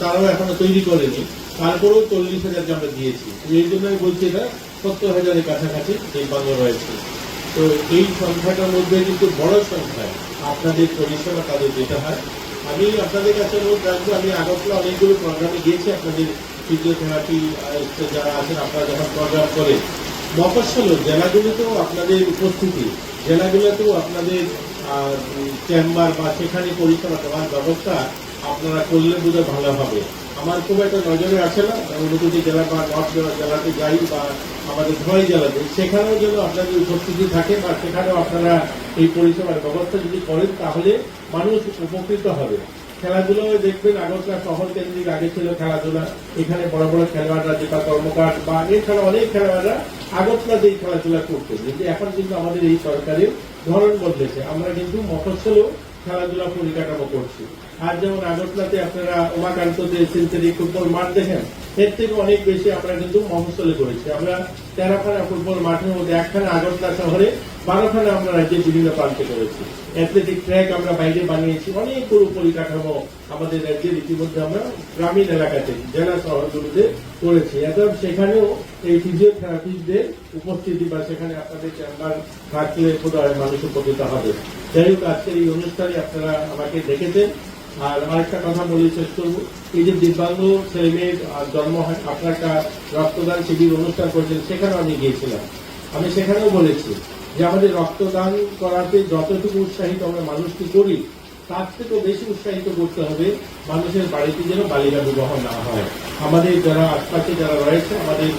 তারাও এখনও তৈরি করেনি। তারপরেও চল্লিশ হাজারকে আমরা দিয়েছি। এই জন্য আমি সত্তর হাজারের কাছাকাছি দিব্যাঙ্গ রয়েছে। তো এই সংখ্যাটার মধ্যে কিন্তু বড় সংখ্যা। আপনাদের পরিষেবা তাদের যেতে হয়। আমি আপনাদের কাছে অনুরোধ রাখব, আমি আগরতলা অনেকগুলো প্রোগ্রামে গিয়েছি, আপনাদের ফিজিওথেরাপি যারা আছেন, আপনারা যখন প্রোগ্রাম করেন। মফস্বল জেলাগুলোতেও আপনাদের উপস্থিতি, জেলাগুলোতেও আপনাদের চেম্বার বা সেখানে পরিষেবা দেওয়ার ব্যবস্থা আপনারা করলে বোধহয় ভালো হবে। আমার খুব একটা নজরে আসে না। অনুভূতি জেলা বা নর্থ জেলাতে যাই বা আমাদের ধলাই জেলাতে সেখানেও যেন আপনাদের উপস্থিতি থাকে বা সেখানেও আপনারা এই পরিষেবার ব্যবস্থা যদি করেন, তাহলে মানুষ উপকৃত হবে। খেলাধুলায় দেখবেন, আগরতলা শহর কেন্দ্রিক আগে ছিল খেলাধুলা। এখানে বড় বড় খেলোয়াড়রা যেটা কর্মকার বা এছাড়া অনেক খেলোয়াড়রা আগরতলাতে এই খেলাধুলা করতেন। কিন্তু এখন কিন্তু আমাদের এই সরকারের ধরন বদলেছে। আমরা কিন্তু মফস্বলেও খেলাধুলা পরিকাঠামো করছি। আর যেমন আগরতলাতে আপনারা উমাকান্ততে সিনথেটিক ফুটবল মাঠ দেখেন, এর থেকে অনেক বেশি আমরা কিন্তু মফস্বলে করেছি। আমরা তেরোখানা ফুটবল মাঠের মধ্যে একখানা আগরতলা শহরে, বারোখানা আমরা রাজ্যের বিভিন্ন প্রান্তে করেছি। অ্যাথলেটিক ট্র্যাক আমরা বাইরে বানিয়েছি, অনেক অনেকগুলো পরিকাঠামো আমাদের রাজ্যের ইতিমধ্যে আমরা গ্রামীণ এলাকাতে, জেলা শহরগুলোতে করেছি। এবং সেখানেও এই ফিজিওথেরাপিস্টদের উপস্থিতি বা সেখানে আপনাদের চেম্বার থাকলে বোধহয় মানুষ উপকৃত হবে। যাই হোক, আজকের এই অনুষ্ঠানে আপনারা আমাকে দেখেছেন। আর আরেকটা কথা বলে, শেষ করব। এই যে দিব্যাঙ্গ ছেলে মেয়ের জন্ম হয় আপনার একটা রক্তদান শিবির অনুষ্ঠান সেখানেও আমি গিয়েছিলাম। আমি সেখানেও বলেছি যে আমাদের রক্তদান করাতে যতটুকু উৎসাহিত আমরা মানুষকে করি, তার থেকেও বেশি উৎসাহিত করতে হবে মানুষের বাড়িতে যেন বালিকা বিবাহ না হয়। আমাদের যারা আশপাশে যারা রয়েছে, আমাদের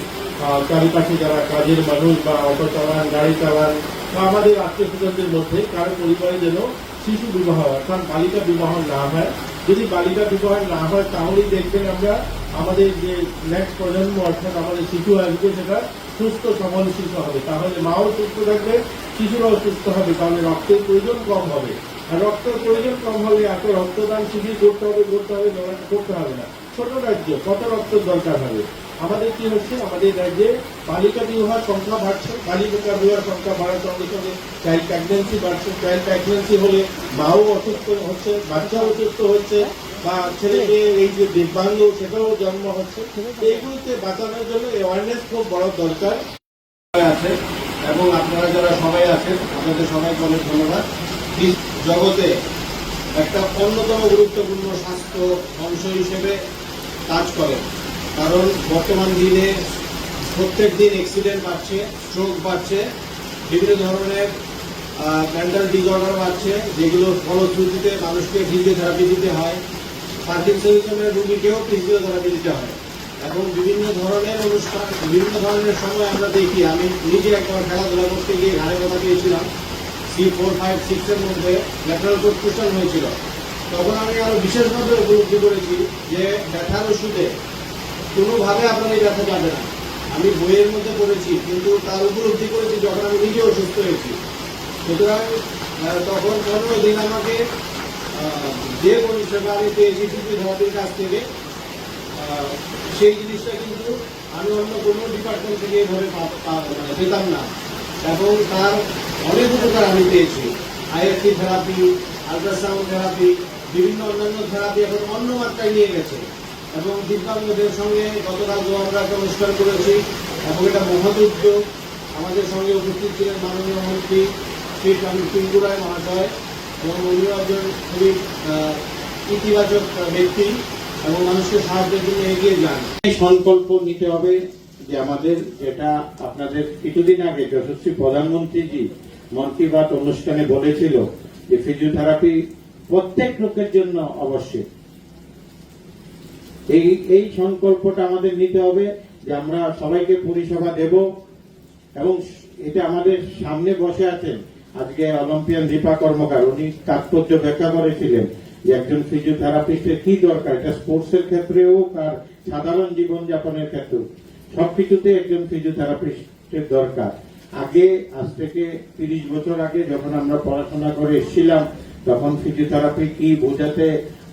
চারিপাশে যারা কাজের মানুষ বা অটো চালান, গাড়ি চালান আমাদের আত্মীয় স্বজনদের মধ্যে কারও পরিবারে যেন শিশু বিবাহ অর্থাৎ বালিকা বিবাহ না হয়। যদি বালিকা বিবাহ না হয়, তাহলেই দেখবেন আমরা আমাদের যে নেক্সট প্রজন্ম, অর্থাৎ আমাদের শিশু আসবে সেটা সুস্থ, সবল শিশু হবে। তাহলে মাও সুস্থ থাকবে, শিশুরাও সুস্থ হবে। তাহলে রক্তের প্রয়োজন কম হবে। আর রক্তের প্রয়োজন কম হলে এত রক্তদান শিবির করতে হবে করতে হবে করতে হবে না। ছোট রাজ্য, কত রক্তের দরকার হবে? আমাদের কি হচ্ছে? আমাদের রাজ্যে বালিকা বিবাহের সংখ্যা বাড়ছে। বালিকা বিবাহের সংখ্যা বাড়ার সঙ্গে সঙ্গে চাইল্ড প্রেগনেন্সি বাড়ছে। চাইল্ড প্রেগনেন্সি হলে মাও অসুস্থ হচ্ছে বাচ্চা অসুস্থ হচ্ছে, বা ছেলেকে এই যে দিব্যাঙ্গ, সেটাও জন্ম হচ্ছে। এইগুলোতে বাঁচানোর জন্য অ্যাওয়ারনেস খুব বড় দরকার। আছে এবং আপনারা যারা সবাই আছেন, আপনাদের সবাইকে অনেক ধন্যবাদ। জগতে একটা অন্যতম গুরুত্বপূর্ণ স্বাস্থ্য অংশ হিসেবে কাজ করে। কারণ বর্তমান দিনে প্রত্যেক দিন অ্যাক্সিডেন্ট বাড়ছে স্ট্রোক বাড়ছে, বিভিন্ন ধরনের মেন্টাল ডিসঅর্ডার বাড়ছে যেগুলোর ফলশ্রুতিতে মানুষকে ফিজিওথেরাপি দিতে হয়। পার্কিনসনিজমের রুগীকেও ফিজিওথেরাপি দিতে হয়। এবং বিভিন্ন ধরনের অনুষ্ঠান, বিভিন্ন ধরনের সময় আমরা দেখি। আমি নিজে একবার খেলাধুলা করতে গিয়ে ঘাড়ে কথা পেয়েছিলাম। সি ফোর, ফাইভ, সিক্সের মধ্যে ল্যাটারাল প্রস্কুশন হয়েছিল। তখন আমি আরও বিশেষভাবে উপলব্ধি করেছি যে ব্যথার ওষুধে কোনোভাবে আপনার এই ব্যথা যাবে না। আমি বইয়ের মধ্যে পড়েছি, কিন্তু তার উপলব্ধি করেছি যখন আমি নিজে অসুস্থ হয়েছি। সুতরাং তখন পনেরো দিন আমাকে যে পরিষেবা আমি পেয়েছি ফিজিওথেরাপির কাছ থেকে। সেই জিনিসটা কিন্তু আমি অন্য কোনো ডিপার্টমেন্ট থেকে এভাবে মানে পেতাম না। এবং তার অনেক উপকার আমি পেয়েছি। আইএফটি থেরাপি আলট্রাসাউন্ড থেরাপি, বিভিন্ন অন্যান্য থেরাপি এখন অন্য মাত্রায় নিয়ে গেছে। এবং দিব্যাঙ্গদের সঙ্গে গতকাল আমরা একটা অনুষ্ঠান করেছি এবং এটা মহৎ উদ্যোগ আমাদের সঙ্গে উপস্থিত ছিলেন মাননীয় মন্ত্রী শ্রী পিঙ্কু রায় মহাশয় এবং উনিও একজন খুবই ইতিবাচক ব্যক্তি এবং মানুষকে সাহায্যের জন্য এগিয়ে যান। সংকল্প নিতে হবে। যে আমাদের যেটা আপনাদের কিছুদিন আগে যশস্বী প্রধানমন্ত্রীজি মন কি বাত অনুষ্ঠানে বলেছিল যে ফিজিওথেরাপি প্রত্যেক লোকের জন্য অবশ্যই এই এই সংকল্পটা আমাদের নিতে হবে যে আমরা সবাইকে পরিষেবা দেব এবং এটা আমাদের সামনে বসে আছেন। আজকে অলিম্পিয়ান দীপা কর্মকার, উনি তাৎপর্য ব্যাখ্যা করেছিলেন যে একজন ফিজিওথেরাপিস্টের কি দরকার? এটা স্পোর্টসের ক্ষেত্রেও আর সাধারণ জীবনযাপনের ক্ষেত্রেও সবকিছুতে একজন ফিজিওথেরাপিস্টের দরকার। আগে, আজ থেকে তিরিশ বছর আগে যখন আমরা পড়াশোনা করে এসেছিলাম, তখন ফিজিওথেরাপি কি বোঝাতে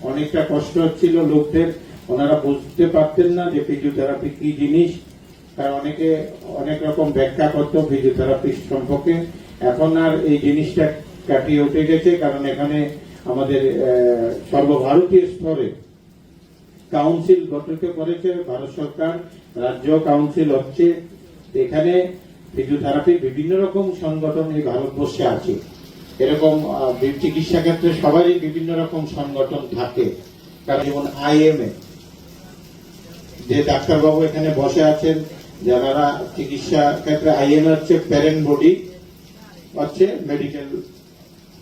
অনেকটা কষ্ট হচ্ছিল লোকদের। ওনারা বুঝতে পারতেন না যে ফিজিওথেরাপি কি জিনিস। কারণ অনেকে অনেক রকম ব্যাখ্যা করতো ফিজিওথেরাপিস্ট সম্পর্কে। এখন আর এই জিনিসটা কাটিয়ে উঠে গেছে, কারণ এখানে আমাদের সর্বভারতীয় স্তরে কাউন্সিল গঠিত করেছে ভারত সরকার, রাজ্য কাউন্সিল হচ্ছে, এখানে ফিজিওথেরাপির বিভিন্ন রকম সংগঠন এই ভারতবর্ষে আছে। এরকম চিকিৎসা ক্ষেত্রে সবারই বিভিন্ন রকম সংগঠন থাকে। কারণ যেমন আইএমএ যে ডাক্তারবাবু এখানে বসে আছেন, যারা চিকিৎসা ক্ষেত্রে আইএমএ হচ্ছে প্যারেন্ট বডি হচ্ছে মেডিকেল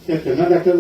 ক্ষেত্রে না ডাক্তার